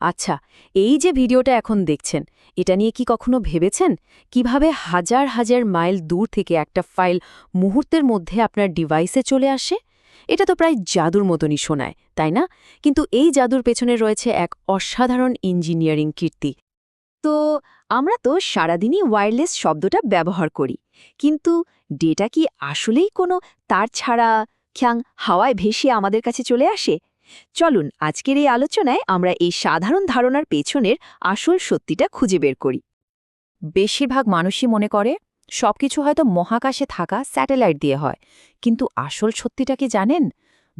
আচ্ছা এই যে ভিডিওটা এখন দেখছেন, এটা নিয়ে কি কখনো ভেবেছেন? কীভাবে হাজার হাজার মাইল দূর থেকে একটা ফাইল মুহূর্তের মধ্যে আপনার ডিভাইসে চলে আসে? এটা তো প্রায় জাদুর মতনই শোনায়, তাই না? কিন্তু এই জাদুর পেছনে রয়েছে এক অসাধারণ ইঞ্জিনিয়ারিং কীর্তি। তো আমরা তো সারাদিনই ওয়্যারলেস শব্দটা ব্যবহার করি, কিন্তু ডেটা কি আসলেই কোনো তার ছাড়া, খ্যাং, হাওয়ায় ভেসে আমাদের কাছে চলে আসে? চলুন আজকের এই আলোচনায় আমরা এই সাধারণ ধারণার পেছনের আসল সত্যিটা খুঁজে বের করি। বেশিরভাগ মানুষই মনে করে, সবকিছু হয়তো মহাকাশে থাকা স্যাটেলাইট দিয়ে হয়, কিন্তু আসল সত্যিটা কি জানেন?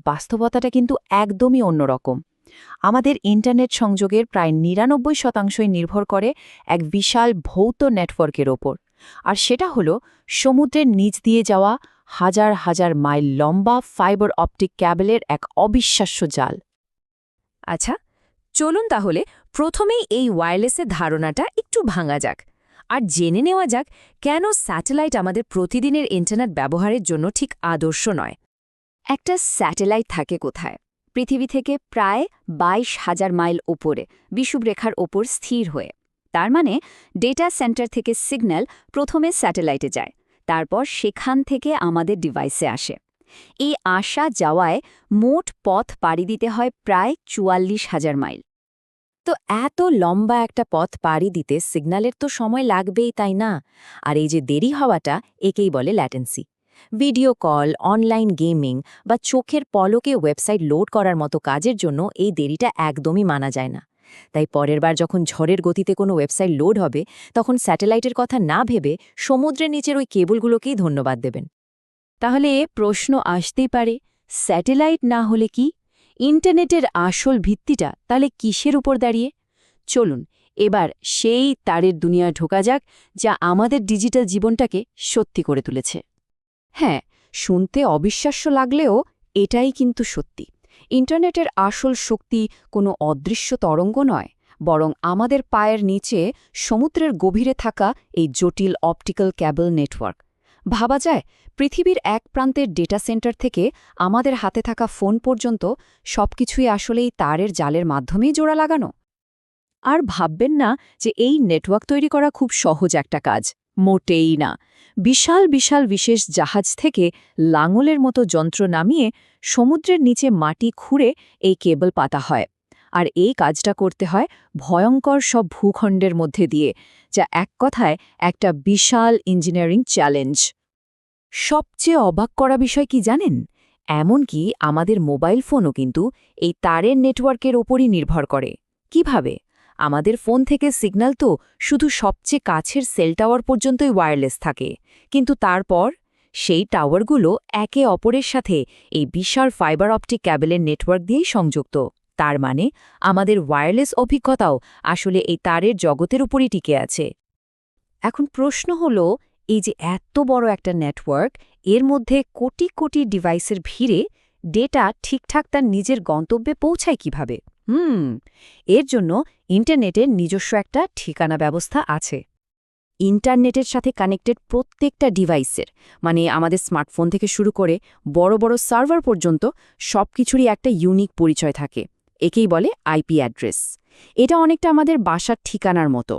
বাস্তবতাটা কিন্তু একদমই অন্যরকম। আমাদের ইন্টারনেট সংযোগের প্রায় নিরানব্বই শতাংশই নির্ভর করে এক বিশাল ভৌত নেটওয়ার্কের ওপর, আর সেটা হলো সমুদ্রের নিচ দিয়ে যাওয়া হাজার হাজার মাইল লম্বা ফাইবার অপটিক ক্যাবেলের এক অবিশ্বাস্য জাল। আচ্ছা চলুন তাহলে প্রথমেই এই ওয়্যারলেসের ধারণাটা একটু ভাঙা যাক। আর জেনে নেওয়া যাক, কেন স্যাটেলাইট আমাদের প্রতিদিনের ইন্টারনেট ব্যবহারের জন্য ঠিক আদর্শ নয়? একটা স্যাটেলাইট থাকে কোথায়? পৃথিবী থেকে প্রায় বাইশ হাজার মাইল ওপরে বিষুবরেখার ওপর স্থির হয়ে। তার মানে ডেটা সেন্টার থেকে সিগন্যাল প্রথমে স্যাটেলাইটে যায়। তারপর সেখান থেকে আমাদের ডিভাইসে আসে। এই আসা যাওয়ায় মোট পথ পাড়ি দিতে হয় প্রায় চুয়াল্লিশ হাজার মাইল। তো এত লম্বা একটা পথ পাড়ি দিতে সিগন্যালের তো সময় লাগবেই, তাই না? আর এই যে দেরি হওয়াটা একেই বলে latency video call online gaming বা চোখের পলকে ওয়েবসাইট লোড করার মতো কাজের জন্য এই দেরিটা একদমই মানা যায় না। তাই পরের বার যখন ঝড়ের গতিতে কোনো ওয়েবসাইট লোড হবে, তখন স্যাটেলাইটের কথা না ভেবে সমুদ্রের নিচের ওই কেবলগুলোকেই ধন্যবাদ দেবেন। তাহলে এ প্রশ্ন আসতেই পারে, স্যাটেলাইট না হলে কি? ইন্টারনেটের আসল ভিত্তিটা তাহলে কিসের উপর দাঁড়িয়ে? চলুন, এবার সেই তারের দুনিয়া ঢোকা যাক, যা আমাদের ডিজিটাল জীবনটাকে সত্যি করে তুলেছে। হ্যাঁ শুনতে অবিশ্বাস্য লাগলেও এটাই কিন্তু সত্যি। ইন্টারনেটের আসল শক্তি কোনো অদৃশ্য তরঙ্গ নয়, বরং আমাদের পায়ের নিচে সমুদ্রের গভীরে থাকা এই জটিল অপটিক্যাল ক্যাবল নেটওয়ার্ক। ভাবা যায়, পৃথিবীর এক প্রান্তের ডেটা সেন্টার থেকে আমাদের হাতে থাকা ফোন পর্যন্ত সবকিছুই আসলেই তারের জালের মাধ্যমেই জোড়া লাগানো। আর ভাববেন না যে এই নেটওয়ার্ক তৈরি করা খুব সহজ একটা কাজ। মোটেই না। বিশাল বিশাল বিশেষ জাহাজ থেকে লাঙলের মতো যন্ত্র নামিয়ে সমুদ্রের নিচে মাটি খুঁড়ে এই কেবল পাতা হয়। আর এই কাজটা করতে হয় ভয়ঙ্কর সব ভূখণ্ডের মধ্যে দিয়ে, যা এক কথায় একটা বিশাল ইঞ্জিনিয়ারিং চ্যালেঞ্জ। সবচেয়ে অবাক করা বিষয় কি জানেন? এমনকি আমাদের মোবাইল ফোনও কিন্তু এই তারের নেটওয়ার্কের ওপরই নির্ভর করে। কীভাবে? আমাদের ফোন থেকে সিগন্যাল তো শুধু সবচেয়ে কাছের সেল টাওয়ার পর্যন্তই ওয়্যারলেস থাকে। কিন্তু তারপর সেই টাওয়ারগুলো একে অপরের সাথে এই বিশাল ফাইবার অপটিক ক্যাবেলের নেটওয়ার্ক দিয়েই সংযুক্ত। তার মানে আমাদের ওয়্যারলেস অভিজ্ঞতাও আসলে এই তারের জগতের উপরই টিকে আছে। এখন প্রশ্ন হল, এই যে এত বড় একটা নেটওয়ার্ক, এর মধ্যে কোটি কোটি ডিভাইসের ভিড়ে ডেটা ঠিকঠাক তার নিজের গন্তব্যে পৌঁছায় কীভাবে? হুম, এর জন্য ইন্টারনেটের নিজস্ব একটা ঠিকানা ব্যবস্থা আছে। ইন্টারনেটের সাথে কানেক্টেড প্রত্যেকটা ডিভাইসের মানে আমাদের স্মার্টফোন থেকে শুরু করে বড় বড় সার্ভার পর্যন্ত সবকিছুরই একটা ইউনিক পরিচয় থাকে, একেই বলে আইপি অ্যাড্রেস। এটা অনেকটা আমাদের বাসার ঠিকানার মতো।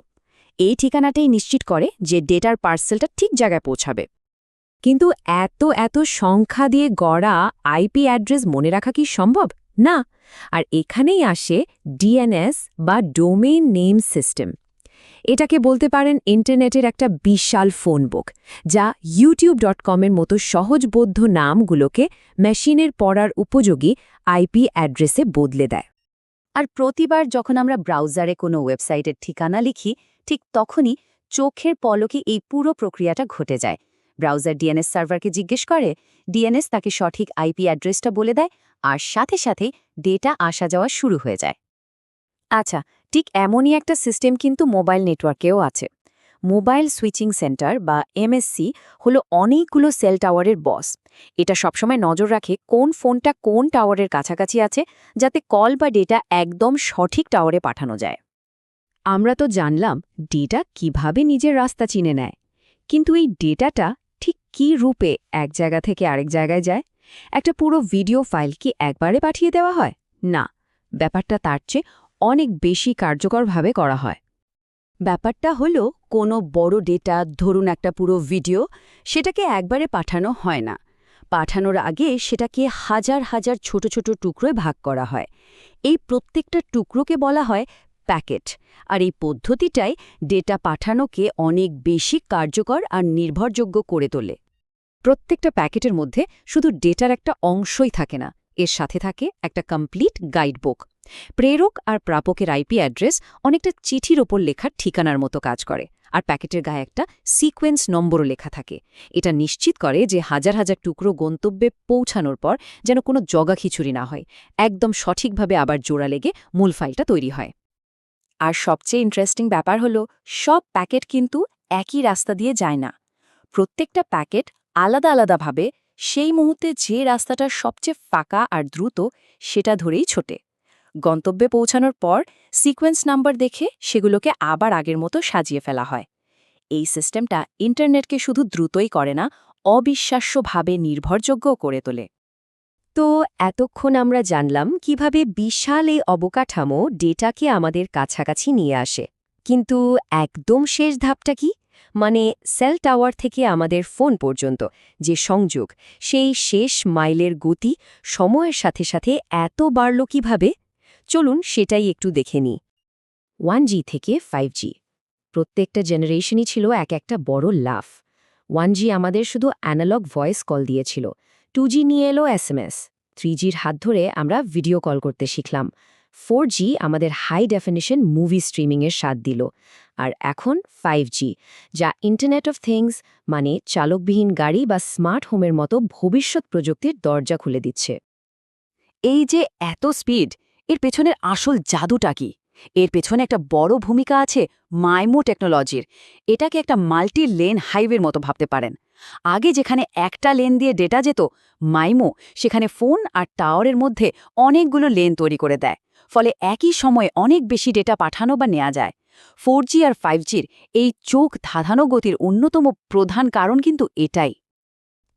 এই ঠিকানাটাই নিশ্চিত করে যে ডেটার পার্সেলটা ঠিক জায়গায় পৌঁছাবে। কিন্তু এত এত সংখ্যা দিয়ে গড়া আইপি অ্যাড্রেস মনে রাখা কি সম্ভব? না। আর এখানেই আসে ডিএনএস বা ডোমেইন নেম সিস্টেম। এটাকে বলতে পারেন ইন্টারনেটের একটা বিশাল ফোন বুক, যা ইউটিউব ডট কমের মতো সহজবোধ্য নামগুলোকে মেশিনের পড়ার উপযোগী আইপি অ্যাড্রেসে বদলে দেয়। আর প্রতিবার যখন আমরা ব্রাউজারে কোনো ওয়েবসাইটের ঠিকানা লিখি, ঠিক তখনই চোখের পলকে এই পুরো প্রক্রিয়াটা ঘটে যায়। ব্রাউজার ডিএনএস সার্ভারকে জিজ্ঞেস করে, ডিএনএস তাকে সঠিক আইপি অ্যাড্রেসটা বলে দেয়, আর সাথে সাথে ডেটা আসা যাওয়া শুরু হয়ে যায়। আচ্ছা ঠিক এমনই একটা সিস্টেম কিন্তু মোবাইল নেটওয়ার্কেও আছে। মোবাইল সুইচিং সেন্টার বা এমএসসি হলো অনেকগুলো সেল টাওয়ারের বস। এটা সবসময় নজর রাখে কোন ফোনটা কোন টাওয়ারের কাছাকাছি আছে, যাতে কল বা ডেটা একদম সঠিক টাওয়ারে পাঠানো যায়। আমরা তো জানলাম, ডেটা কীভাবে নিজের রাস্তা চিনে নেয়। কিন্তু এই ডেটাটা কী রূপে এক জায়গা থেকে আরেক জায়গায় যায়? একটা পুরো ভিডিও ফাইল কি একবারে পাঠিয়ে দেওয়া হয়? না, ব্যাপারটা তার চেয়ে অনেক বেশি কার্যকরভাবে করা হয়। ব্যাপারটা হলো, কোনো বড় ডেটা, ধরুন একটা পুরো ভিডিও, সেটাকে একবারে পাঠানো হয় না। পাঠানোর আগে সেটাকে হাজার হাজার ছোট ছোট টুকরোয় ভাগ করা হয়। এই প্রত্যেকটা টুকরোকে বলা হয় প্যাকেট। আর এই পদ্ধতিটাই ডেটা পাঠানোকে অনেক বেশি কার্যকর আর নির্ভরযোগ্য করে তোলে। প্রত্যেকটা প্যাকেটের মধ্যে শুধু ডেটার একটা অংশই থাকে না, এর সাথে থাকে একটা কমপ্লিট গাইডবুক। প্রেরক আর প্রাপকের আইপি অ্যাড্রেস অনেকটা চিঠির ওপর লেখার ঠিকানার মতো কাজ করে, আর প্যাকেটের গায়ে একটা সিকোয়েন্স নম্বরও লেখা থাকে। এটা নিশ্চিত করে যে হাজার হাজার টুকরো গন্তব্যে পৌঁছানোর পর যেন কোনো জগা খিচুড়ি না হয়, একদম সঠিকভাবে আবার জোড়া লেগে মূল ফাইলটা তৈরি হয়। আর সবচেয়ে ইন্টারেস্টিং ব্যাপার হলো, সব প্যাকেট কিন্তু একই রাস্তা দিয়ে যায় না। প্রত্যেকটা প্যাকেট আলাদা আলাদাভাবে সেই মুহূর্তে যে রাস্তাটা সবচেয়ে ফাঁকা আর দ্রুত, সেটা ধরেই ছোটে। গন্তব্যে পৌঁছানোর পর সিকোয়েন্স নাম্বার দেখে সেগুলোকে আবার আগের মতো সাজিয়ে ফেলা হয়। এই সিস্টেমটা ইন্টারনেটকে শুধু দ্রুতই করে না, অবিশ্বাস্যভাবে নির্ভরযোগ্য করে তোলে। তো এতক্ষণ আমরা জানলাম কীভাবে বিশাল এই অবকাঠামো ডেটাকে আমাদের কাছাকাছি নিয়ে আসে। কিন্তু একদম শেষ ধাপটা কি? মানে সেল টাওয়ার থেকে আমাদের ফোন পর্যন্ত যে সংযোগ, সেই শেষ মাইলের গতি, সময়ের সাথে সাথে এত বাড়ল কীভাবে? চলুন সেটাই একটু দেখে নিই। ওয়ান জি থেকে ফাইভ জি। প্রত্যেকটা জেনারেশনই ছিল এক একটা বড় লাফ। ওয়ান জি আমাদের শুধু অ্যানালগ ভয়েস কল দিয়েছিল। টু জি নিয়ে এলো এসএমএস থ্রি জির হাত ধরে আমরা ভিডিও কল করতে শিখলাম। ফোর আমাদের হাই ডেফিনিশন মুভি স্ট্রিমিংয়ের স্বাদ দিল। আর এখন ফাইভ যা ইন্টারনেট অফ থিংস মানে চালকবিহীন গাড়ি বা স্মার্ট হোমের মতো ভবিষ্যৎ প্রযুক্তির দরজা খুলে দিচ্ছে। এই যে এত স্পিড, এর পেছনের আসল জাদুটা কি? এর পেছনে একটা বড় ভূমিকা আছে মাইমো টেকনোলজির। এটাকে একটা মাল্টি লেন হাইওয়ের মতো ভাবতে পারেন। আগে যেখানে একটা লেন দিয়ে ডেটা যেত, মাইমো সেখানে ফোন আর টাওয়ারের মধ্যে অনেকগুলো লেন তৈরি করে দেয়। ফলে একই সময়ে অনেক বেশি ডেটা পাঠানো বা নেওয়া যায়। ফোর আর ফাইভ এই চোখ ধাঁধানো গতির অন্যতম প্রধান কারণ কিন্তু এটাই।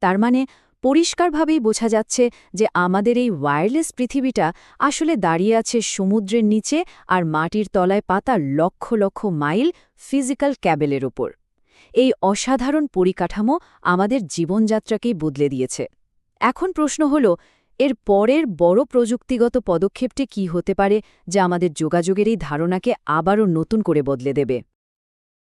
তার মানে পরিষ্কারভাবেই বোঝা যাচ্ছে যে আমাদের এই ওয়্যারলেস পৃথিবীটা আসলে দাঁড়িয়ে আছে সমুদ্রের নিচে আর মাটির তলায় পাতা লক্ষ লক্ষ মাইল ফিজিক্যাল ক্যাবেলের ওপর। এই অসাধারণ পরিকাঠামো আমাদের জীবনযাত্রাকেই বদলে দিয়েছে। এখন প্রশ্ন হল, এর পরের বড় প্রযুক্তিগত পদক্ষেপটি কি হতে পারে, যা আমাদের যোগাযোগের এই ধারণাকে আবারও নতুন করে বদলে দেবে?